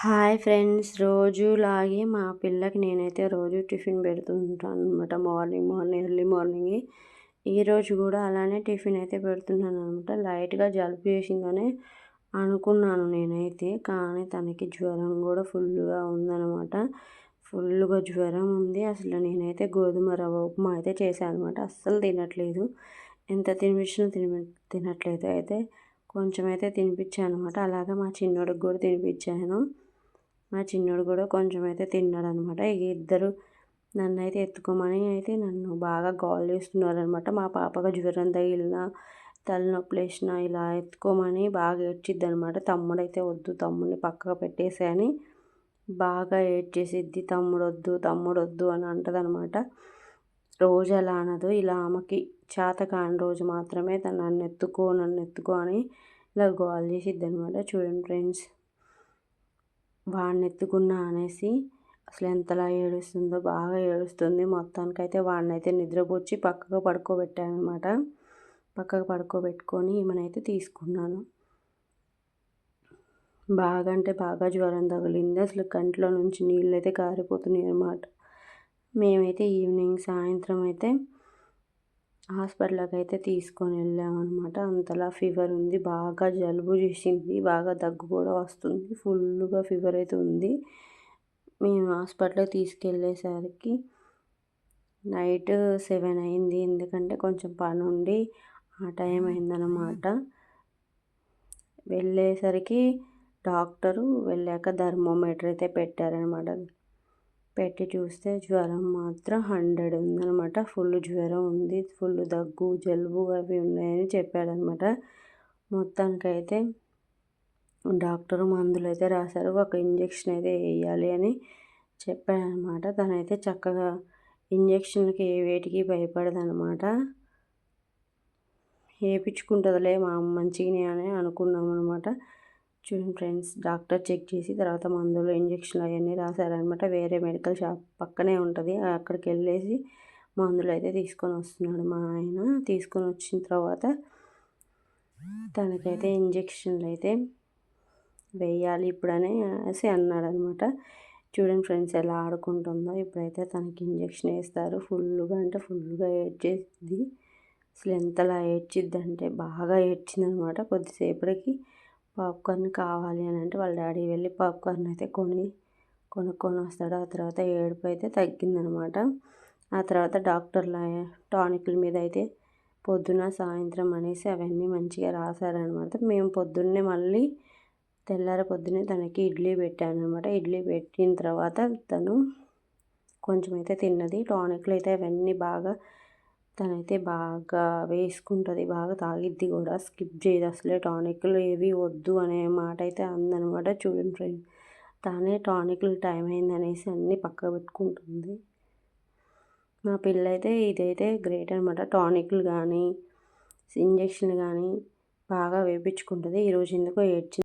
Hi friends రోజులాగే మా పిల్లకి నేనైతే రోజు టిఫిన్ పెడుతుంటాను అనమాట మార్నింగ్ మార్నింగ్ ఎర్లీ మార్నింగ్. ఈరోజు కూడా అలానే టిఫిన్ అయితే పెడుతున్నాను అనమాట లైట్గా జలుబు చేసిందనే అనుకున్నాను నేనైతే కానీ తనకి జ్వరం కూడా ఫుల్గా ఉందనమాట ఫుల్గా జ్వరం ఉంది. అసలు నేనైతే గోధుమ రవ్వ ఉప్మా అయితే చేశాను అనమాట అస్సలు తినట్లేదు. ఎంత తినిపించినా తిని తినట్లేదు. అయితే కొంచెం అయితే తినిపించాను అనమాట అలాగే మా చిన్నోడికి కూడా తినిపించాను. మా చిన్నోడు కూడా కొంచెం అయితే తిన్నాడు అనమాట ఇక ఇద్దరు నన్ను అయితే ఎత్తుకోమని అయితే నన్ను బాగా కాల్ చేస్తున్నారనమాట. మా పాపగా జ్వరం తగిలిన తలనొప్పి లేచిన ఇలా ఎత్తుకోమని బాగా ఏడ్చిద్ది అనమాట తమ్ముడైతే వద్దు తమ్ముడిని పక్కగా పెట్టేసాయని బాగా ఏడ్చేసిద్ది. తమ్ముడు వద్దు తమ్ముడు వద్దు అని అంటది అనమాట రోజు అలా అనదు. ఇలా ఆమెకి చేత కాని రోజు మాత్రమే తను నన్ను ఎత్తుకో నన్ను ఎత్తుకో అని ఇలా గోల్ చేసిద్ది అనమాట చూడండి ఫ్రెండ్స్. వాడిని ఎత్తుకున్నా అనేసి అసలు ఎంతలా ఏడుస్తుందో బాగా ఏడుస్తుంది. మొత్తానికైతే వాడినైతే నిద్రపోచ్చి పక్కకు పడుకోబెట్టాను అనమాట పక్కకు పడుకోబెట్టుకొని ఈమెనైతే తీసుకున్నాను. బాగా అంటే బాగా జ్వరం తగిలింది. అసలు కంట్లో నుంచి నీళ్ళు అయితే కారిపోతున్నాయి అనమాట మేమైతే ఈవినింగ్ సాయంత్రం అయితే హాస్పిటల్కి అయితే తీసుకొని వెళ్ళామన్నమాట అంతలా ఫీవర్ ఉంది. బాగా జలుబు చేసింది. బాగా దగ్గు కూడా వస్తుంది. ఫుల్గా ఫీవర్ అయితే ఉంది. మేము హాస్పిటల్కి తీసుకెళ్ళేసరికి నైట్ సెవెన్ అయింది. ఎందుకంటే కొంచెం పని ఉండి ఆ టైం అయిందనమాట వెళ్ళేసరికి డాక్టరు వెళ్ళాక థర్మోమీటర్ అయితే పెట్టారనమాట పెట్టి చూస్తే జ్వరం మాత్రం హండ్రెడ్ ఉందనమాట ఫుల్ జ్వరం ఉంది ఫుల్ దగ్గు జలుబు అవి ఉన్నాయని చెప్పాడనమాట మొత్తానికైతే డాక్టర్ మందులు అయితే రాశారు ఒక ఇంజక్షన్ అయితే వేయాలి అని చెప్పాడనమాట తనైతే చక్కగా ఇంజక్షన్కి ఏ వేటికి భయపడదనమాట వేయించుకుంటుందిలే మా మంచిగానే అని అనుకున్నాం అనమాట చూడండి ఫ్రెండ్స్ డాక్టర్ చెక్ చేసి తర్వాత మందులు ఇంజక్షన్లు అవన్నీ రాశారనమాట. వేరే మెడికల్ షాప్ పక్కనే ఉంటుంది. అక్కడికి వెళ్ళేసి మందులు అయితే తీసుకొని వస్తున్నాడు మా ఆయన. తీసుకొని వచ్చిన తర్వాత తనకైతే ఇంజక్షన్లు అయితే వేయాలి ఇప్పుడనే అనేసి అన్నాడు అనమాట చూడండి ఫ్రెండ్స్ ఎలా ఆడుకుంటుందో. ఇప్పుడైతే తనకి ఇంజక్షన్ వేస్తారు. ఫుల్గా అంటే ఫుల్గా ఏడ్చేది. అసలు ఎంతలా ఏడ్చిద్ది అంటే బాగా ఏడ్చిందనమాట కొద్దిసేపటికి. పాప్కార్న్ కావాలి అని అంటే వాళ్ళ డాడీ వెళ్ళి పాప్కార్న్ అయితే కొని కొనుక్కొని వస్తాడు. ఆ తర్వాత ఏడుపు అయితే తగ్గిందనమాట. ఆ తర్వాత డాక్టర్ల టానిక్ల మీద అయితే పొద్దున సాయంత్రం అనేసి అవన్నీ మంచిగా రాశారనమాట. మేము పొద్దున్నే మళ్ళీ తెల్లారి పొద్దున్నే తనకి ఇడ్లీ పెట్టాను అనమాట ఇడ్లీ పెట్టిన తర్వాత తను కొంచెం అయితే తిన్నది. టానిక్లు అయితే అవన్నీ బాగా తనైతే బాగా వేసుకుంటుంది బాగా తాగిద్ది కూడా. స్కిప్ చేయదు అసలే టానిక్లు ఏవి వద్దు అనే మాట అయితే అందనమాట చూడండి ఫ్రెండ్. తానే టానిక్లు టైం అయిందనేసి అన్నీ పక్క పెట్టుకుంటుంది. మా పిల్ల అయితే ఇదైతే గ్రేట్ అనమాట టానిక్లు కానీ ఇంజక్షన్ కానీ బాగా వేయించుకుంటుంది ఈరోజు ఎందుకో ఏడ్చింది.